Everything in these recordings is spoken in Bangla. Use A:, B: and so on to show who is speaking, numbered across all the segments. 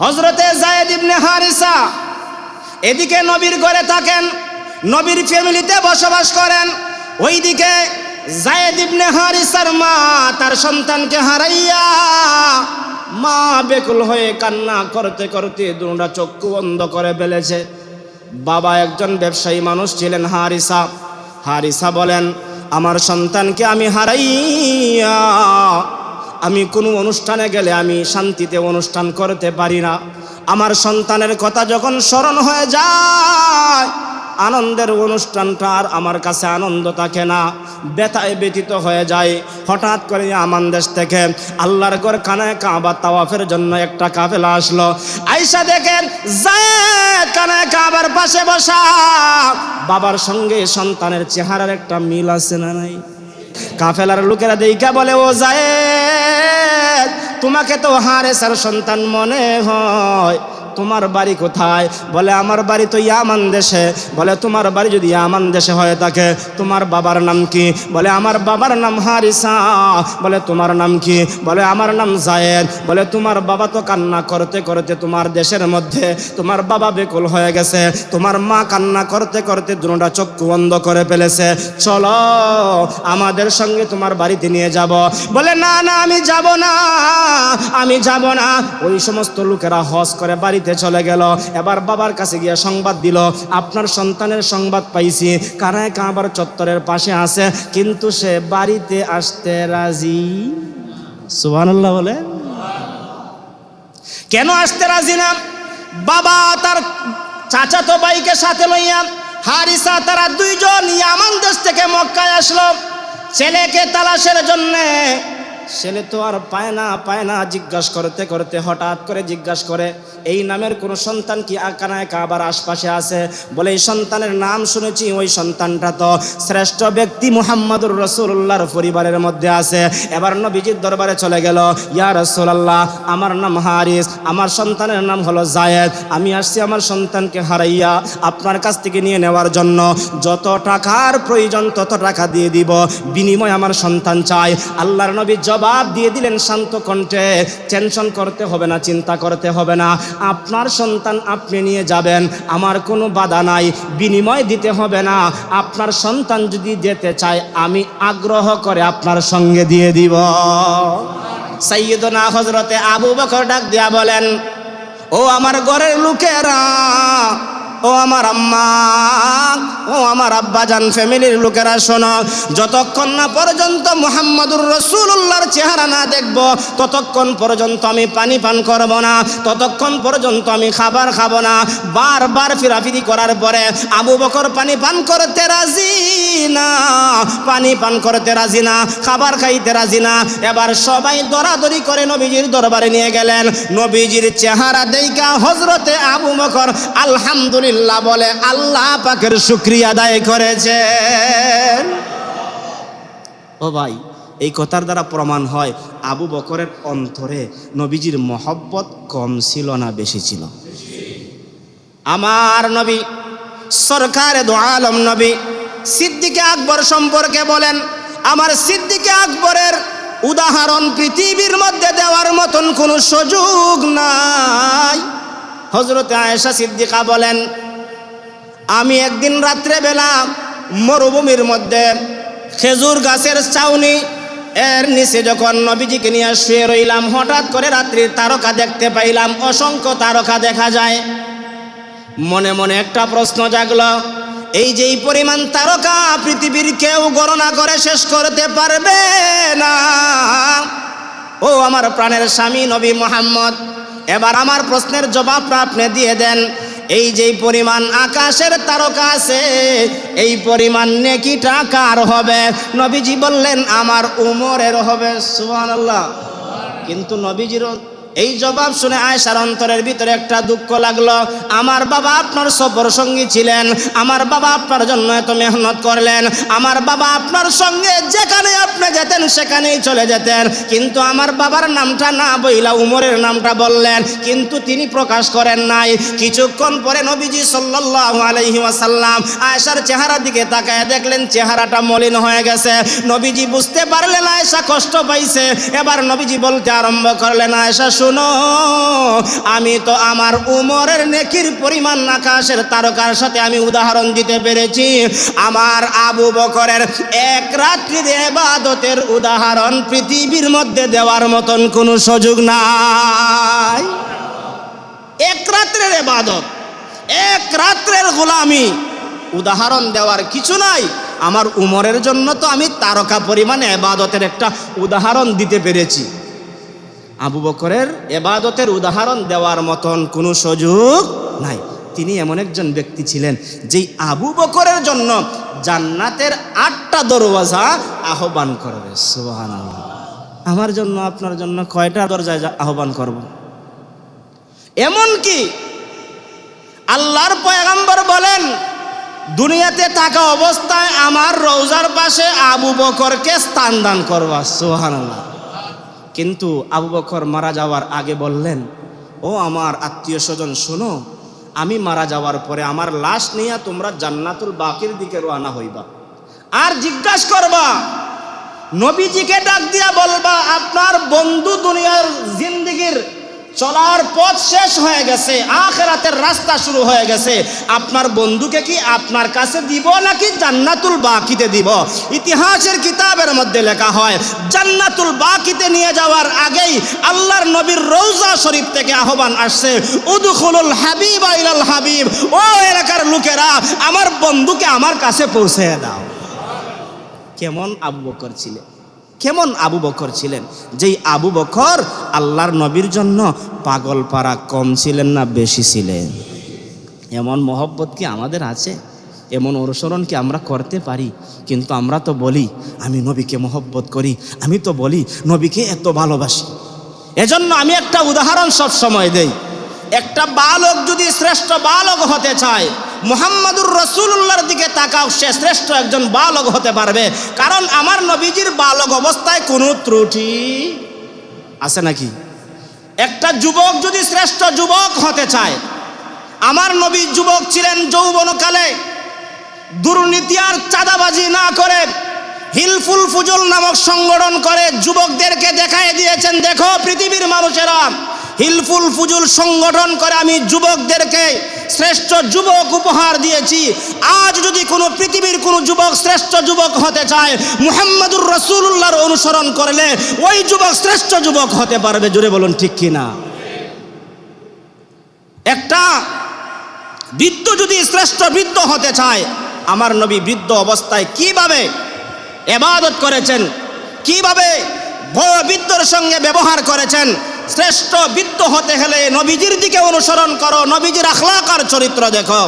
A: হজরতে জায়েদ ইবনে হারিসা এদিকে নবীর ঘরে থাকেন, নবীর ফ্যামিলিতে বসবাস করেন, ওইদিকে জায়েদ ইবনে হারিসার মা তার সন্তানকে হারাইয়া মা বেকুল হয়ে কান্না করতে করতে দুটা চক্ষু বন্ধ করে ফেলেছে। বাবা একজন ব্যবসায়ী মানুষ ছিলেন হারিসা। হারিসা বলেন, আমার সন্তানকে আমি হারাইয়া আমি কোনো অনুষ্ঠানে গেলে আমি শান্তিতে অনুষ্ঠান করতে পারি না। আমার সন্তানের কথা যখন স্মরণ হয়ে যায়, আনন্দের অনুষ্ঠানটা আর আমার কাছে আনন্দ থাকে না। ব্যথায় ব্যতীত হয়ে যায়। হঠাৎ করে আমার দেশ থেকে আল্লাহর ঘর কানায় কাবা তাওয়াফের জন্য একটা কাফেলা আসলো। আইসা দেখেন কানায় কাবার পাশে বসা বাবার সঙ্গে সন্তানের চেহারার একটা মিল আছে না নাই? কাফেলার লোকেরা দেখা বলে, ও যায় তোমাকে তো হারেসার সন্তান মনে হয়। তোমার বাড়ি কোথায়? বলে, আমার বাড়ি তো ইয়ামান দেশে। বলে, তোমার বাড়ি যদি ইয়ামান দেশে হয়ে থাকে, তোমার বাবার নাম কি? বলে, আমার বাবার নাম হারিসা। বলে, তোমার নাম কি? বলে, আমার নাম জায়েদ। বলে, তোমার বাবা তো কান্না করতে করতে তোমার দেশের মধ্যে, তোমার বাবা বেকুল হয়ে গেছে। তোমার মা কান্না করতে করতে দুটা চক্ষু বন্ধ করে ফেলেছে। চলো, আমাদের সঙ্গে তোমার বাড়িতে নিয়ে যাব। বলে, না না, আমি যাব না, আমি যাব না। ওই সমস্ত লোকেরা হজ করে বাড়িতে চলে গেল। এবার বাবার কাছে গিয়ে সংবাদ দিল, আপনার সন্তানের সংবাদ পাইছি। কারায় কাবার চত্বরের পাশে আছে, কিন্তু সে বাড়িতে আসতে রাজি। সুবহানাল্লাহ বলে। কেন আসতে রাজি না? বাবা তার চাচাতো ভাইকে সাথে লইয়া, হারিসা তারা দুইজন ইয়ামান দেশ থেকে মক্কায় আসলো। ছেলেকে তালাশের জন্যে ছেলে তো আর পায় না পায় না জিজ্ঞাসা করতে করতে, হঠাৎ করে জিজ্ঞাসা করে, এই নামের কোনো সন্তান কি আকানায় কাবার আশপাশে আছে? বলে, এই সন্তানের নাম শুনেছি, ওই সন্তানটা তো শ্রেষ্ঠ ব্যক্তি মুহাম্মদুর রসুল্লাহর পরিবারের মধ্যে আছে। এবার নবীজির দরবারে চলে গেল, ইয়া রসুল্লাহ আমার নাম হারিস, আমার সন্তানের নাম হলো জায়েদ, আমি আসছি আমার সন্তানকে হারাইয়া আপনার কাছ থেকে নিয়ে নেওয়ার জন্য। যত টাকার প্রয়োজন তত টাকা দিয়ে দিব, বিনিময় আমার সন্তান চাই। আল্লাহর নবী জবাব দিয়ে দিলেন শান্ত কণ্ঠে, টেনশন করতে হবে না, চিন্তা করতে হবে না। আপনার সন্তান আপনি নিয়ে যাবেন, আমার কোনো বাধা নাই, বিনিময় দিতে হবে না। আপনার সন্তান যদি যেতে চায়, আমি আগ্রহ করে আপনার সঙ্গে দিয়ে দিব। সাইয়দনা হজরতে আবু বকর ডাক দিয়া বলেন, ও আমার ঘরের লোকেরা ও আমার আম্মা, ও আমার আব্বা আব্বাজান, ফ্যামিলির লোকেরা শোনো, যতক্ষণ না পর্যন্ত মুহাম্মদুর রসুল্লাহর চেহারা না দেখব, ততক্ষণ পর্যন্ত আমি পানি পান করব না, ততক্ষণ পর্যন্ত আমি খাবার খাব না। বারবার ফিরাফিরি করার পরে আবু বকর পানি পান করতে রাজি না, পানি পান করতে রাজি না, খাবার খাইতে রাজি না। এবার সবাই দরাদরি করে নবীজির দরবারে নিয়ে গেলেন। নবীজির চেহারা দেইকা হজরতে আবু বকর আলহামদুলিল্লাহ বলে আল্লাহ পাকের শুক্রিয়া আদায় করেছেন। ও ভাই, এই কথার দ্বারা প্রমাণ হয় আবু বকরের অন্তরে নবীজির মহব্বত কম ছিল না বেশি ছিল। আমার নবী, সরকারে দো আলম নবী সিদ্দিকে আকবর সম্পর্কে বলেন, আমার সিদ্দিকে আকবরের উদাহরণ পৃথিবীর মধ্যে দেওয়ার মতন কোনো সুযোগ নাই। হজরত আয়েশা সিদ্দিকা বলেন আমি একদিন রাত্রেবেলা মরুভূমির মধ্যে খেজুর গাছের চাউনি এর নিচে যখন নবীজিকে নিয়ে শুয়ে রইলাম, হঠাৎ করে রাত্রির তারকা দেখতে পাইলাম, অসংখ্য তারকা দেখা যায়। মনে মনে একটা প্রশ্ন জাগলো, এই যে পরিমাণ তারকা পৃথিবীর কেউ গণনা করে শেষ করতে পারবে না? ও আমার প্রাণের স্বামী নবী মোহাম্মদ, এবার আমার প্রশ্নের জবাবটা আপনি দিয়ে দেন। এই যে পরিমাণ আকাশের তারকা আছে, এই পরিমাণ নেকি টাকার হবে। নবীজি বললেন, আমার উমরের হবে, সুবহানাল্লাহ। কিন্তু নবীজিরও এই জবাব শুনে আয়সার অন্তরের ভিতরে একটা দুঃখ লাগল। আমার বাবা আপনার সফর সঙ্গী ছিলেন, আমার বাবা আপনার জন্য এত মেহনত করলেন, আমার বাবা আপনার সঙ্গে যেখানে আপনি যেতেন সেখানেই চলে যেতেন। কিন্তু আমার বাবার নামটা না বইলা উমরের নামটা বললেন, কিন্তু তিনি প্রকাশ করেন নাই। কিছুক্ষণ পরে নবীজি সাল্লাল্লাহু আলাইহি ওয়াসাল্লাম আয়েশার চেহারার দিকে তাকায় দেখলেন, চেহারাটা মলিন হয়ে গেছে। নবীজি বুঝতে পারলেন আয়সা কষ্ট পাইছে। এবার নবীজি বলতে আরম্ভ করলেন, আয়েশা শুনো, আমি তো আমার উমরের নেকির পরিমাণ আকাশের তারকার সাথে আমি উদাহরণ দিতে পেরেছি। আমার আবু বকরের এক রাত্রির এবাদতের উদাহরণ পৃথিবীর মধ্যে দেওয়ার মতন কোনো সুযোগ নাই। এক রাত্রের এবাদত, এক রাত্রের গোলামি, উদাহরণ দেওয়ার কিছু নাই। আমার উমরের জন্য তো আমি তারকা পরিমাণে এবাদতের একটা উদাহরণ দিতে পেরেছি। আবু বকরের এবাদতের উদাহরণ দেওয়ার মতন কোনো সুযোগ নাই। তিনি এমন একজন ব্যক্তি ছিলেন যেই আবু বকরের জন্য জান্নাতের আটটা দরওয়াজা আহ্বান করবে। সুবহানাল্লাহ। আমার জন্য, আপনার জন্য কয়টা দরজায় আহ্বান করব? এমন কি আল্লাহর পয়গাম্বর বলেন, দুনিয়াতে থাকা অবস্থায় আমার রৌজার পাশে আবু বকরকে স্থান দান করবা। সুবহানাল্লাহ। কিন্তু আবু বকর মারা যাওয়ার আগে বললেন, ও আমার আত্মীয় স্বজন, শোনো, আমি মারা যাওয়ার পরে আমার লাশ নিয়ে তোমরা জান্নাতুল বাকির দিকে রওনা হইবা। আর জিজ্ঞাসা করবা, নবীজিকে ডাক দিয়া বলবা, আপনার বন্ধু দুনিয়ার জিন্দগির চলার পথ শেষ হয়ে গেছে, আখেরাতের রাস্তা শুরু হয়ে গেছে। আপনার বন্ধুকে কি আপনার কাছে দিব নাকি জান্নাতুল বাকিতে দিব? ইতিহাসের কিতাবের মধ্যে লেখা হয়, জান্নাতুল বাকিতে নিয়ে যাওয়ার আগেই আল্লাহর নবীর রৌজা শরীফ থেকে আহ্বান আসছে, উদখুলুল হাবিব আইলাল হাবিব। ও এলাকার লোকেরা, আমার বন্ধুকে আমার কাছে পৌঁছে দাও। কেমন আবু বকর ছিলেন। কেমন আবু বকর ছিলেন? যেই আবু বকর আল্লাহর নবীর জন্য পাগল পাড়া কম ছিলেন না, বেশি ছিলেন। এমন মহব্বত কি আমাদের আছে? এমন অনুসরণ কি আমরা করতে পারি? কিন্তু আমরা তো বলি, আমি নবীকে মহব্বত করি, আমি তো বলি, নবীকে এত ভালোবাসি। এজন্য আমি একটা উদাহরণ সব সময় দেই। একটা বালক যদি শ্রেষ্ঠ বালক হতে চায় মুহাম্মাদুর রসুল্লাহর দিকে তাকাও, সে শ্রেষ্ঠ একজন বালক হতে পারবে। কারণ আমার নবীজির বালক অবস্থায় কোনো ত্রুটি আছে নাকি? একটা যুবক যদি শ্রেষ্ঠ যুবক হতে চায়, আমার নবী যুবক ছিলেন যৌবনকালে। দুর্নীতি আর চাঁদাবাজি না করে হিলফুল ফুজুল নামক সংগঠন করে যুবকদেরকে দেখায় দিয়েছেন, দেখো পৃথিবীর মানুষেরা। হিলফুল ফুজুল সংগঠন করে আমি যুবকদেরকে শ্রেষ্ঠ যুবক উপহার দিয়েছি। আজ যদি কোনো পৃথিবীর কোনো যুবক শ্রেষ্ঠ যুবক হতে চায়, মুহাম্মদুর রসুল্লাহর অনুসরণ করলে ওই যুবক শ্রেষ্ঠ যুবক হতে পারবে। জুড়ে বলুন, ঠিক কিনা একটা বৃদ্ধ যদি শ্রেষ্ঠ বৃদ্ধ হতে চায়, আমার নবী বৃদ্ধ অবস্থায় কীভাবে এবাদত করেছেন, কীভাবে বৃদ্ধর সঙ্গে ব্যবহার করেছেন শ্রেষ্ঠ বৃত্ত হতে হলে নবীজির দিকে অনুসরণ করো, নবীজির আখলাকার চরিত্র দেখো।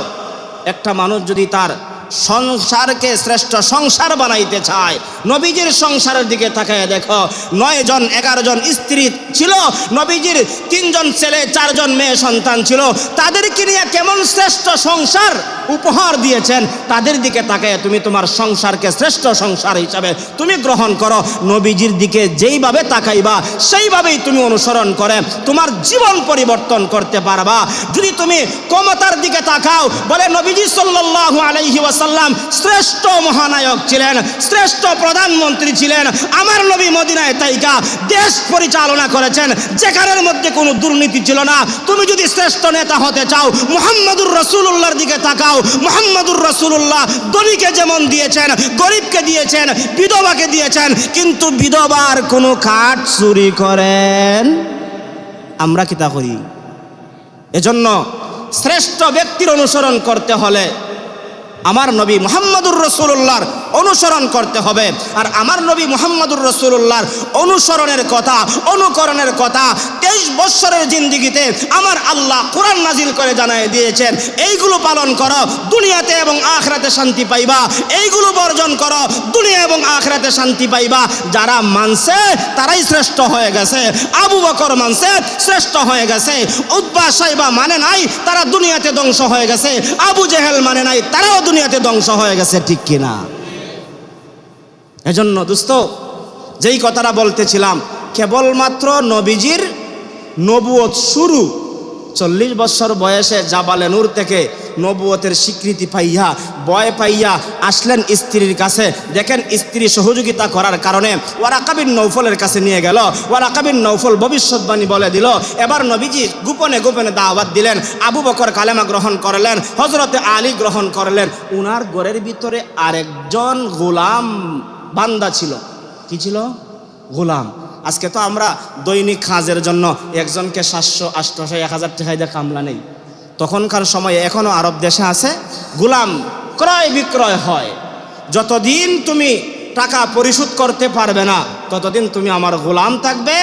A: একটা মানুষ যদি তার সংসারকে শ্রেষ্ঠ সংসার বানাইতে চায়। নবীজির সংসারের দিকে তাকায় দেখো, নয় জন, এগারো জন স্ত্রী ছিল, নবীজির তিনজন ছেলে, চারজন মেয়ে সন্তান ছিল। তাদেরকে নিয়ে কেমন শ্রেষ্ঠ সংসার উপহার দিয়েছেন? তাদের দিকে তাকায়, তুমি তোমার সংসারকে শ্রেষ্ঠ সংসার হিসাবে তুমি গ্রহণ করো। নবীজির দিকে যেইভাবে তাকাইবা, সেইভাবেই তুমি অনুসরণ করে, তোমার জীবন পরিবর্তন করতে পারবা। যদি তুমি ক্ষমতার দিকে তাকাও, বলে নবীজি সাল্লাল্লাহু আলাইহি ওয়াসাল্লাম শ্রেষ্ঠ মহানায়ক ছিলেন, শ্রেষ্ঠ প্রধানমন্ত্রী ছিলেন। আমার নবী মদিনায় তাইকা দেশ পরিচালনা করেছেন, যেখানের মধ্যে কোনো দুর্নীতি ছিল না। তুমি যদি শ্রেষ্ঠ নেতা হতে চাও, মুহাম্মদুর রসুল্লাহর দিকে তাকাও। মুহাম্মদুর রসুল্লাহ দলিকে যেমন দিয়েছেন, গরিবকে দিয়েছেন, বিধবাকে দিয়েছেন, কিন্তু বিধবার কোনো কাঠ চুরি করেন। আমরা কি তা করি? এজন্য শ্রেষ্ঠ ব্যক্তির অনুসরণ করতে হলে আমার নবী মোহাম্মদুর রসুল্লাহর অনুসরণ করতে হবে। আর আমার নবী মোহাম্মদুর রসুল্লাহর অনুসরণের কথা, অনুকরণের কথা তেইশ বৎসরের জিন্দিগিতে আমার আল্লাহ কোরআন নাজিল করে জানায় দিয়েছেন, এইগুলো পালন করো, দুনিয়াতে এবং আখরাতে শান্তি পাইবা। এইগুলো বর্জন করো, দুনিয়া এবং আখরাতে শান্তি পাইবা। যারা মানছে, তারাই শ্রেষ্ঠ হয়ে গেছে। আবু বকর মানছে, শ্রেষ্ঠ হয়ে গেছে। উদ্বা সাইবা মানে নাই, তারা দুনিয়াতে ধ্বংস হয়ে গেছে। আবু জেহেল মানে নাই, তারাও দুনিয়াতে ধ্বংস হয়ে গেছে, ঠিক কিনা? এজন্য দোস্ত, যেই কথাটা বলতেছিলাম, কেবলমাত্র নবীজির নবুয়ত শুরু, চল্লিশ বছর বয়সে জাবালে নূর থেকে নবুয়তের স্বীকৃতি পাইয়া, বয় পাইয়া আসলেন স্ত্রীর কাছে। দেখেন, স্ত্রী সহযোগিতা করার কারণে ওয়ারাকাবিন নৌফলের কাছে নিয়ে গেল। ওয়ারাকাবিন নৌফল ভবিষ্যৎবাণী বলে দিল। এবার নবীজি গোপনে গোপনে দাওয়াত দিলেন, আবু বকর কালেমা গ্রহণ করলেন হজরতে আলী গ্রহণ করলেন। উনার ঘরের ভিতরে আরেকজন গোলাম বান্দা ছিল। কি ছিল? গোলাম। আজকে তো আমরা দৈনিক খাজের জন্য একজনকে সাতশো, আটশো, এক হাজার টাকায় দিয়ে কামলা নেই। তখনকার সময়ে এখনও আরব দেশে আছে। গোলাম ক্রয় বিক্রয় হয়। যতদিন তুমি টাকা পরিশোধ করতে পারবে না। ততদিন তুমি আমার গোলাম থাকবে,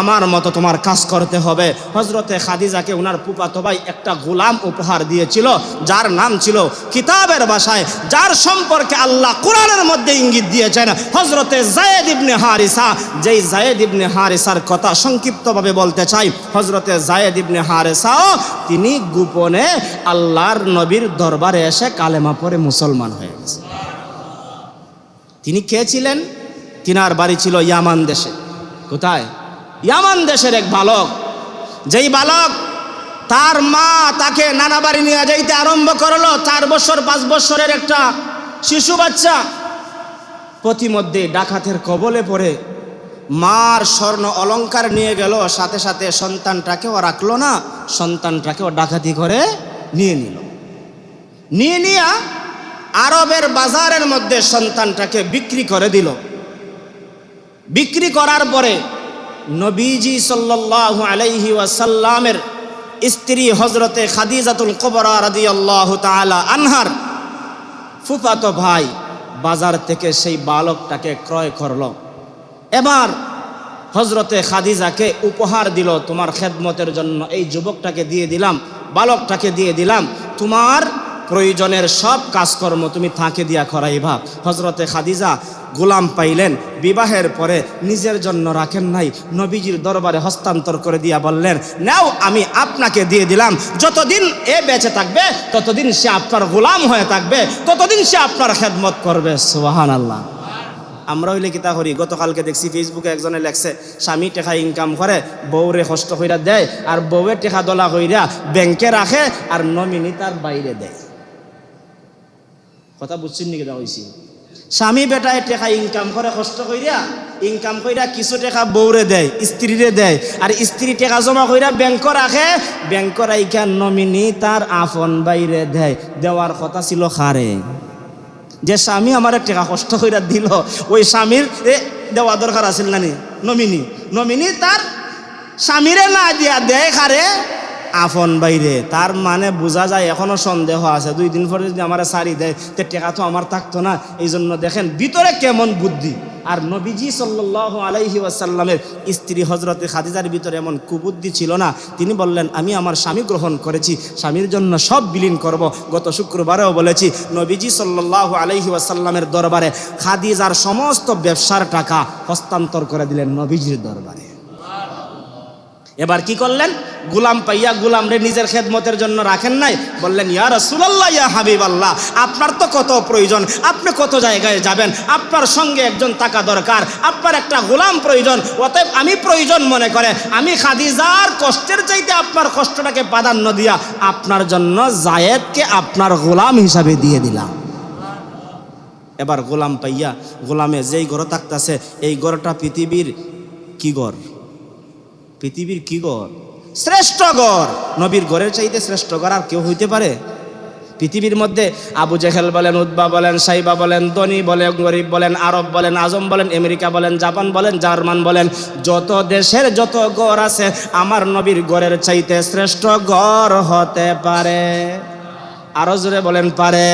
A: আমার মতো তোমার কাজ করতে হবে। হজরতে খাদিজাকে উনার পুপাতো ভাই একটা গোলাম উপহার দিয়েছিল, যার নাম ছিল কিতাবের বাসায়, যার সম্পর্কে আল্লাহ কোরআনের মধ্যে ইঙ্গিত দিয়েছেন হজরতে জায়েদ ইবনে হারিসা। যেই জায়েদ ইবনে হারিসার কথা সংক্ষিপ্তভাবে বলতে চাই হজরতে জায়েদ ইবনে হারিসাও তিনি গোপনে আল্লাহর নবীর দরবারে এসে কালেমা পরে মুসলমান হয়ে গেছে। তিনি কে ছিলেন? তিনার বাড়ি ছিল ইয়ামান দেশে। কোথায়? ইয়ামান দেশের এক বালক। যেই বালক তার মা তাকে নানা বাড়ি নিয়ে যাইতে আরম্ভ করল। চার বছর, পাঁচ বছরের একটা শিশু বাচ্চা। প্রতিমধ্যে ডাকাতের কবলে পড়ে মার স্বর্ণ অলঙ্কার নিয়ে গেল। সাথে সাথে সন্তানটাকেও রাখল না। সন্তানটাকেও ডাকাতি করে নিয়ে নিল। নিয়ে নিয়া আরবের বাজারের মধ্যে সন্তানটাকে বিক্রি করে দিল। বিক্রি করার পরে নবীজি সাল্লাল্লাহু আলাইহি ওয়াসাল্লামের স্ত্রী হজরতে খাদিজাতুল কবরা রাদিয়াল্লাহু তাআলা আনহার ফুফাতো ভাই বাজার থেকে সেই বালকটাকে ক্রয় করল। এবার হজরতে খাদিজাকে উপহার দিল, তোমার খেদমতের জন্য এই যুবকটাকে দিয়ে দিলাম, বালকটাকে দিয়ে দিলাম, তোমার প্রয়োজনের সব কাজকর্ম তুমি তাকে দিয়া করাইবা। হজরতে খাদিজা গোলাম পাইলেন, বিবাহের পরে নিজের জন্য রাখেন নাই, নবীজির দরবারে হস্তান্তর করে দিয়া বললেন, নাও, আমি আপনাকে দিয়ে দিলাম, যতদিন এ বেঁচে থাকবে, ততদিন সে আপনার গোলাম হয়ে থাকবে, ততদিন সে আপনার খেদমত করবে। সোহান আল্লাহ আমরা হইলে কিতা করি? গতকালকে দেখছি ফেসবুকে একজনে লেখছে, স্বামী টেকা ইনকাম করে, বউরে কষ্ট কইরা দেয়, আর বউয়ে টেকা দলা কইরা ব্যাংকে রাখে, আর নমিনি তার বাইরে দেয়। কথা বুঝছেন নাকি দা হইছি স্বামী বেটায় টেকা ইনকাম করে কষ্ট কইরা ইনকাম কইরা কিছু টাকা বউরে দেয় স্ত্রীরে দেয়। আর স্ত্রী টাকা জমা কইরা ব্যাংক রাখে ব্যাংক রাইকা নমিনি তার আফন বাইরে দেয়। দেওয়ার কথা ছিল খারে যে স্বামী আমার টাকা কষ্ট কইরা দিল, ওই স্বামীর দেওয়া দরকার আছিল না নি নমিনি। নমিনি তার স্বামীরে না দিয়া দেয় খারে আপন বাইরে। তার মানে বোঝা যায়, এখনও সন্দেহ আছে। দুই দিন পরে যদি আমার সারি দেয়, তে টেকা তো আমার থাকতো না। এই জন্য দেখেন, ভিতরে কেমন বুদ্ধি। আর নবীজি সাল্লাহ আলাইহি ওয়াসাল্লামের স্ত্রী হজরতে খাদিজার ভিতরে এমন কুবুদ্ধি ছিল না। তিনি বললেন, আমি আমার স্বামী গ্রহণ করেছি। স্বামীর জন্য সব বিলীন করব। গত শুক্রবারেও বলেছি, নবীজি সাল্লাহ আলাইহি ওয়াসাল্লামের দরবারে খাদিজার সমস্ত ব্যবসার টাকা হস্তান্তর করে দিলেন নবীজির দরবারে। এবার কি করলেন? গুলাম পাইয়া গুলাম রে নিজের খেদমতের জন্য রাখেন নাই। বললেন, ইয়া রসুলাল্লাহ, ইয়া হাবিব আল্লাহ আপনার তো কত প্রয়োজন? আপনি কত জায়গায় যাবেন? আপনার সঙ্গে একজন টাকা দরকার। আপনার একটা গোলাম প্রয়োজন। অতএব আমি প্রয়োজন মনে করে। আমি খাদিজার কষ্টের চাইতে আপনার কষ্টটাকে প্রাধান্য দিয়া আপনার জন্য জায়েদকে আপনার গোলাম হিসাবে দিয়ে দিলাম। এবার গোলাম পাইয়া, গোলামে যেই গড় থাকতেছে, এই গড়টা পৃথিবীর কি গড় পৃথিবীর কি গড়? শ্রেষ্ঠ গড়। নবীর গড়ের চাইতে শ্রেষ্ঠ গড় আর কেউ হইতে পারে? পৃথিবীর মধ্যে আবু জেহেল বলেন উদ্বা বলেন, সাইবা বলেন, ধনী বলেন, গরিব বলেন, আরব বলেন, আজম বলেন, আমেরিকা বলেন, জাপান বলেন, জার্মান বলেন, যত দেশের যত গড় আছে, আমার নবীর গড়ের চাইতে শ্রেষ্ঠ গড় হতে পারে। আরও জোরে বলেন, পারে।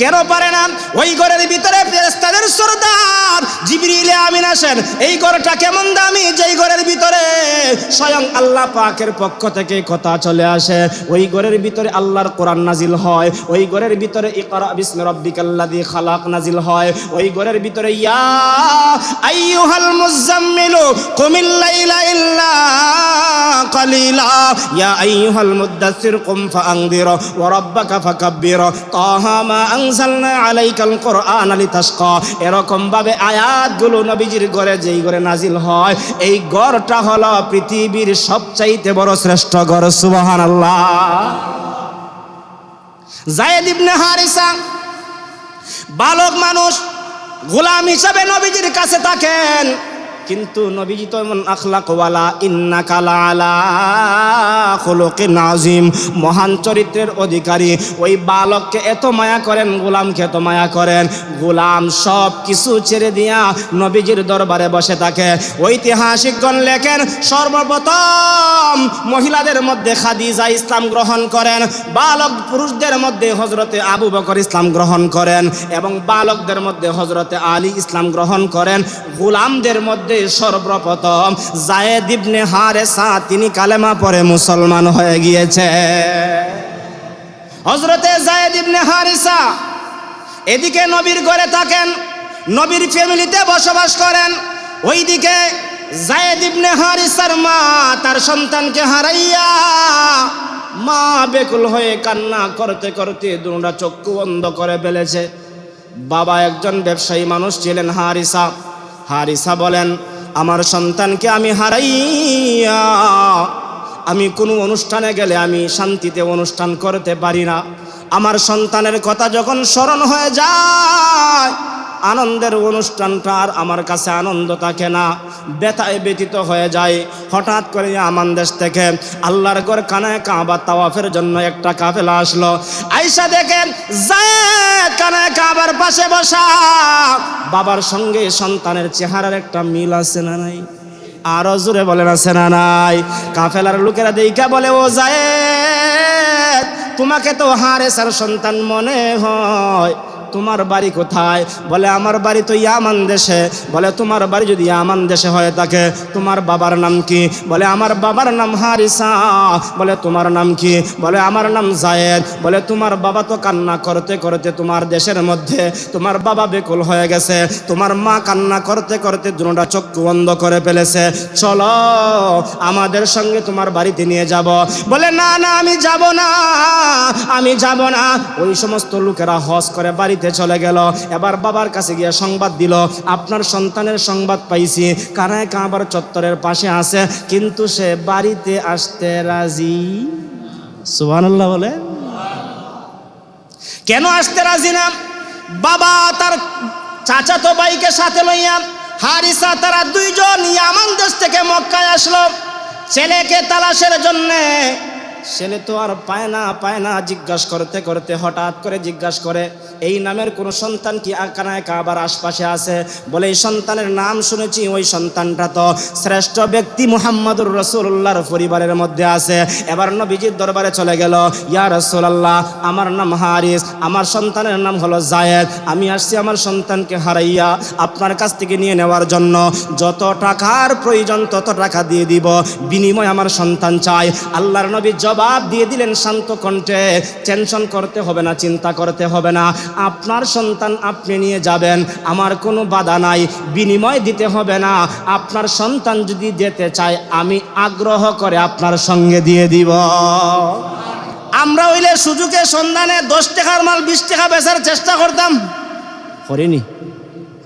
A: কেন পারে না? ওই ঘরের ভিতরে ফেরেশতাদের সর্দার জিবরিল আমিন আসেন। এই ঘরটা কেমন দামি? যেই ঘরের ভিতরে স্বয়ং আল্লাহ পাকের পক্ষ থেকে কথা চলে আসে। ওই ঘরের ভিতরে আল্লাহর কোরআন নাজিল হয়। ওই ঘরের ভিতরে ইকরা বিসমি রাব্বিকাল্লাযী খালাক নাজিল হয়। ওই ঘরের ভিতরে, ইয়া আইয়ুহাল মুজাম্মিলু কুমিল লাইলা ইল্লা কালিলা। ইয়া আইয়ুহাল মুদ্দাসসির কুম ফাআনদির। ওয়া রাব্বাকা ফাকাব্বির। তাহা মা আনজালনা আলাইকাল কোরআন লিতাশকা। এরকম ভাবে আয়াতগুলো নবীজির ঘরে যেই ঘরে নাজিল হয়, এই গড়টা হলো পৃথিবীর সবচাইতে বড় শ্রেষ্ঠ গড় সুবহানাল্লাহ। জায়েদ ইবনে হারিসা বালক মানুষ, গোলাম হিসাবে নবীজির কাছে থাকেন। কিন্তু নবীজি তো এমন আখলাকওয়ালা ইন্না কালা আলা খোলকে নাজিম মহান চরিত্রের অধিকারী। ওই বালককে এত মায়া করেন, গোলামকে এত মায়া করেন, গোলাম সব কিছু ছেড়ে দিয়া নবীজির দরবারে বসে থাকে। ঐতিহাসিকগণ লেখেন, সর্বপ্রথম মহিলাদের মধ্যে খাদিজা ইসলাম গ্রহণ করেন, বালক পুরুষদের মধ্যে হজরতে আবু বকর ইসলাম গ্রহণ করেন এবং বালকদের মধ্যে হজরতে আলী ইসলাম গ্রহণ করেন। গোলামদের মধ্যে সর্বপ্রথম। জায়েদ ইবনে হারেসা, তিনি কালেমা পরে মুসলমান হয়ে গিয়েছে। হজরতে জায়েদ ইবনে হারিসা, এদিকে নবীর ঘরে থাকেন, নবীর ফ্যামিলিতে বসবাস করেন। ওইদিকে জায়েদ ইবনে হারিসার মা, তার সন্তানকে হারাইয়া মা বেকুল হয়ে কান্না করতে করতে দুটা চক্ষু বন্ধ করে ফেলেছে। বাবা একজন ব্যবসায়ী মানুষ ছিলেন হারিসা। হারিসা বলেন, আমার সন্তানকে আমি হারাইয়া, আমি কোনো অনুষ্ঠানে গেলে আমি শান্তিতে অনুষ্ঠান করতে পারি না। আমার সন্তানের কথা যখন স্মরণ হয়ে যায় আনন্দের অনুষ্ঠানটা আর আমার কাছে আনন্দ থাকে না। ব্যথায় ব্যতীত হয়ে যায়। হঠাৎ করে আমান দেশ থেকে আল্লাহর গড় কানায় কাবা তাওয়াফের জন্য একটা কাফেলা আসলো। আইসা দেখেন কানায় কাবার পাশে বসা। বাবার সঙ্গে সন্তানের চেহারার একটা মিল আছে না নাই? আরও জোরে আছে না নাই? কাফেলার লোকেরা দেখা বলে, ও যায় তোমাকে তো হারে সার সন্তান মনে হয়। তোমার বাড়ি কোথায়? বলে, আমার বাড়ি তো ইয়ামান দেশে। বলে, তোমার বাড়ি যদি ইয়ামান দেশে হয়ে থাকে তোমার বাবার নাম কি? বলে, আমার বাবার নাম হারিসা। বলে, তোমার নাম কি? বলে, আমার নাম জায়েদ। বলে, তোমার বাবা তো কান্না করতে করতে তোমার দেশের মধ্যে, তোমার বাবা বেকুল হয়ে গেছে। তোমার মা কান্না করতে করতে দুটা চক্ষু বন্ধ করে ফেলেছে। চলো, আমাদের সঙ্গে তোমার বাড়িতে নিয়ে যাব। বলে, না না, আমি যাব না, আমি যাব না। ওই সমস্ত লোকেরা হজ করে বাড়িতে চলে গেল। এবার বাবার কাছে গিয়ে সংবাদ দিল, আপনার সন্তানের সংবাদ পাইছি। কানায় কাবার চত্বরের পাশে আছে, কিন্তু সে বাড়িতে আসতে রাজি। সুবহানাল্লাহ বলে। কেন আসতে রাজি না? বাবা তার চাচাতো ভাইকে সাথে লইয়া, হারিসা তারা দুইজন ইয়ামান দেশ থেকে মক্কায় আসলো। ছেলেকে তালাশের জন্যে ছেলে তো আর পায় না পায় না। জিজ্ঞাসা করতে করতে হঠাৎ করে জিজ্ঞাসা করে, এই নামের কোনো সন্তান কি আকানায় কাবার আশপাশে আছে? বলে, এই সন্তানের নাম শুনেছি, ওই সন্তানটা তো শ্রেষ্ঠ ব্যক্তি মুহাম্মদুর রসুল্লাহর পরিবারের মধ্যে আছে। এবার নবীজির দরবারে চলে গেল, ইয়া রসুল্লাহ আমার নাম হারিস, আমার সন্তানের নাম হলো জায়েদ, আমি আসছি আমার সন্তানকে হারাইয়া আপনার কাছ থেকে নিয়ে নেওয়ার জন্য। যত টাকার প্রয়োজন তত টাকা দিয়ে দিব, বিনিময় আমার সন্তান চাই। আল্লাহর নবী জবাব দিয়ে দিলেন শান্ত কণ্ঠে, টেনশন করতে হবে না, চিন্তা করতে হবে না। আপনার সন্তান আপনি নিয়ে যাবেন, আমার কোনো বাধা নাই, বিনিময় দিতে হবে না। আপনার সন্তান যদি যেতে চায়, আমি আগ্রহ করে আপনার সঙ্গে দিয়ে দিব। আমরা হইলে সুযোগের সন্ধানে দশ টাকার মাল, বিশ টাকা বেচার চেষ্টা করতাম। করিনি।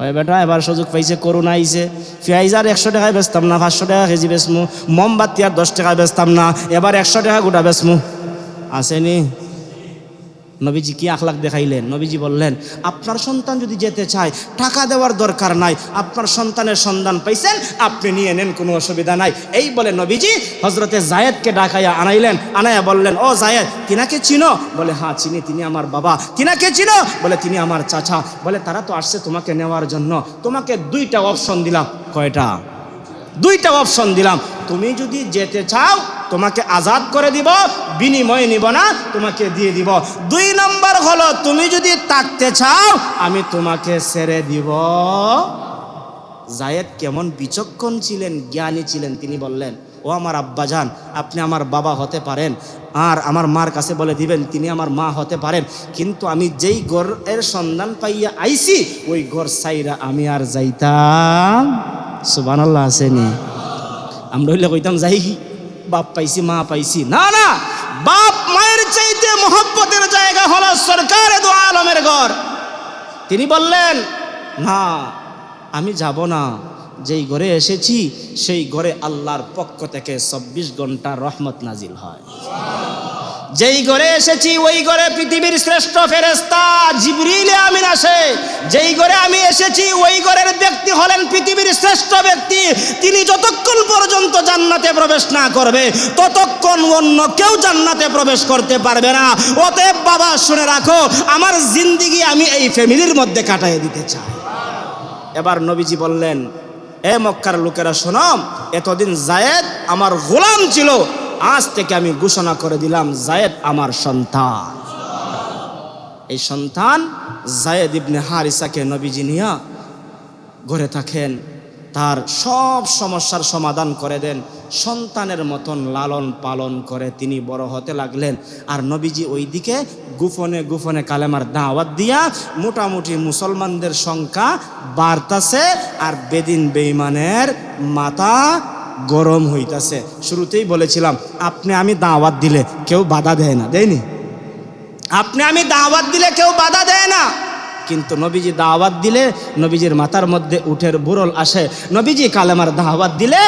A: হয় বেটা, এবার সুযোগ পাইছে, করোনা আইছে। ফিয়াইজার একশো টাকায় বেচতাম না, পাঁচশো টাকা কেজি বেচমু। মোমবাতি আর দশ টাকায় বেচতাম না, এবার একশো টাকা গোটা বেচমু। আসেনি। নবীজি কি আখলাক দেখাইলেন? নবীজি বললেন, আপনার সন্তান যদি যেতে চায়, টাকা দেওয়ার দরকার নাই। আপনার সন্তানের সন্ধান পাইছেন, আপনি নিয়ে নেন, কোনো অসুবিধা নাই। এই বলে নবীজি হজরতে জায়েদকে ডাকাইয়া আনাইলেন। আনাইয়া বললেন, ও জায়েদ তিনাকে চিনো? বলে হ্যাঁ চিনি। তিনি আমার বাবা। তিনাকে চিনো? বলে, তিনি আমার চাচা। বলে, তারা তো আসছে তোমাকে নেওয়ার জন্য। তোমাকে দুইটা অপশন দিলাম। কয়টা? দুইটা অপশন দিলাম। তুমি যদি যেতে চাও তোমাকে আজাদ করে দিব, বিনিময় নিব না, তোমাকে দিয়ে দিব। দুই নম্বর হলো, তুমি যদি তাকতে চাও, আমি তোমাকে ছেড়ে দিব। জায়েদ কেমন বিচক্ষণ ছিলেন, জ্ঞানী ছিলেন, তিনি বললেন, ও আমার আব্বাজান আপনি আমার বাবা হতে পারেন, আর আমার মার কাছে বলে দিবেন, তিনি আমার মা হতে পারেন। কিন্তু আমি যেই গড়ের সন্ধান পাইয়া আইছি, ওই গড় সাইরা আমি আর যাইতাম। সুবানাল্লাহ আসেনি আমরা হইলে কইতাম, যাই বাপ পাইছি, মা পাইছি। না না, বাপ মায়ের চাইতে মোহব্বতের জায়গা হলো সরকার দু আলমের ঘর। তিনি বললেন, না, আমি যাব না। যেই ঘরে এসেছি, সেই ঘরে আল্লাহর পক্ষ থেকে চব্বিশ ঘণ্টা রহমত নাজিল হয়। যেই ঘরে এসেছি, ওই ঘরে পৃথিবীর শ্রেষ্ঠ ফেরেস্তা জিবরিলে আমিন আসে। যেই ঘরে আমি এসেছি, ওই ঘরের ব্যক্তি হলেন পৃথিবীর শ্রেষ্ঠ ব্যক্তি। তিনি যতক্ষণ পর্যন্ত জান্নাতে প্রবেশ না করবে, ততক্ষণ অন্য কেউ জান্নাতে প্রবেশ করতে পারবে না। অতএব বাবা, শুনে রাখো, আমার জিন্দিগি আমি এই ফ্যামিলির মধ্যে কাটাই দিতে চাই। এবার নবীজি বললেন, এ মক্কার লোকেরা শোনাম এতদিন জায়েদ আমার গোলাম ছিল আজ থেকে আমি ঘোষণা করে দিলাম, জায়েদ আমার সন্তান। এই সন্তান জায়েদ ইবনে হারিসাকে নবীজি নিয়া ঘরে থাকেন, তার সব সমস্যার সমাধান করে দেন, সন্তানের মতন লালন পালন করে তিনি বড় হতে লাগলেন। আর নবীজি ওইদিকে গুফনে গুফনে কালেমার দাওয়াত দিয়া মোটামুটি মুসলমানদের সংখ্যা বাড়তাছে আর বেদিন বেইমানের মাথা গরম হইতাছে। শুরুতেই বলেছিলাম, আপনি আমি দাওয়াত দিলে কেউ বাধা দেয় না। দেয়নি? আপনি আমি দাওয়াত দিলে কেউ বাধা দেয় না। কিন্তু নবীজি দাওয়াত দিলে নবীজির মাথার মধ্যে উঠের বুরল আসে। নবীজি কালেমার দাওয়াত দিলে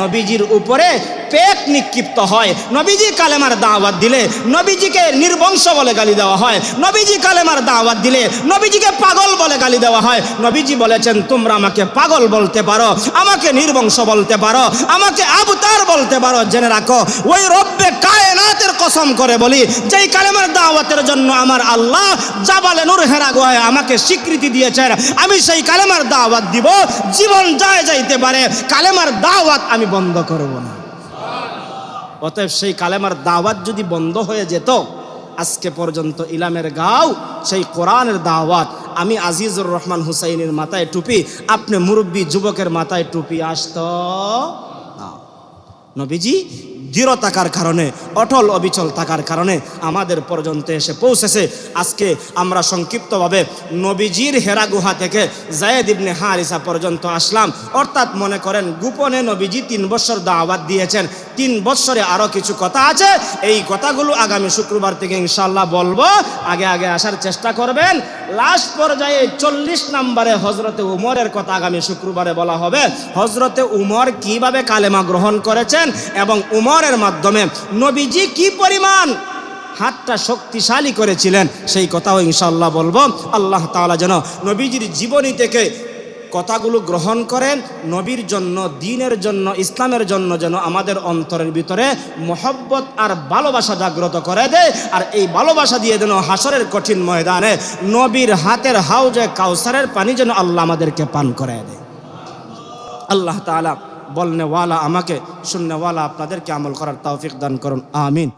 A: নবীজির উপরে পেক নিক্ষিপ্ত হয়। নবীজি কালেমার দাওয়াত দিলে নবীজিকে নির্বংশ বলে গালি দেওয়া হয়। নবীজি কালেমার দাওয়াত দিলে নবীজিকে পাগল বলে গালি দেওয়া হয়। নবীজি বলেছেন, তোমরা আমাকে পাগল বলতে পারো, আমাকে নির্বংশ বলতে পারো, আমাকে আবতার বলতে পারো। জেনে রাখো, ওই রব্বে কায়নাতের কসম করে বলি, যেই কালেমার দাওয়াতের জন্য আমার আল্লাহ জাবালে নূর হেরা গোয়ায় আমাকে স্বীকৃতি দিয়েছেন, আমি সেই কালেমার দাওয়াত দিব। জীবন যায় যাইতে পারে, কালেমার দাওয়াত আমি বন্ধ করব না। অতএব সেই কালেমার দাওয়াত যদি বন্ধ হয়ে যেত, আজকে পর্যন্ত ইলামের গাও, সেই কোরআনের দাওয়াত আমি আজিজুর রহমান হুসাইনের মাথায় টুপি, আপনি মুরব্বী যুবকের মাথায় টুপি আসত নবীজি দৃঢ় থাকার কারণে, অটল অবিচল থাকার কারণে আমাদের পর্যন্ত এসে পৌঁছেছে। আজকে আমরা সংক্ষিপ্তভাবে নবীজির হেরা গুহা থেকে জায়েদ ইবনে হারিসা পর্যন্ত আসলাম। অর্থাৎ মনে করেন, গোপনে নবীজি তিন বছর দাওয়াত দিয়েছেন। তিন বছরে আরও কিছু কথা আছে, এই কথাগুলো আগামী শুক্রবার থেকে ইনশাল্লাহ বলব। আগে আগে আসার চেষ্টা করবেন। লাস্ট পর্যায়ে চল্লিশ নম্বরে হজরতে উমরের কথা আগামী শুক্রবারে বলা হবে। হজরতে উমর কীভাবে কালেমা গ্রহণ করেছেন এবং উমরের মাধ্যমে নবীজি কি পরিমাণ হাতটা শক্তিশালী করেছিলেন, সেই কথাও ইনশাল্লাহ বলব। আল্লাহ তাআলা যেন নবীজির জীবনী থেকে কথাগুলো গ্রহণ করেন নবীর জন্য, দিনের জন্য, ইসলামের জন্য যেন আমাদের অন্তরের ভিতরে মোহব্বত আর ভালোবাসা জাগ্রত করে দেয়। আর এই ভালোবাসা দিয়ে যেন হাসরের কঠিন ময়দানে নবীর হাতের হাউজে কাউসারের পানি যেন আল্লাহ আমাদেরকে পান করে দেয়। আল্লাহ তাআলা বলনেওয়ালা আমাকে শূন্যওয়ালা আপনাদেরকে আমল করার তৌফিক দান করুন। আমিন।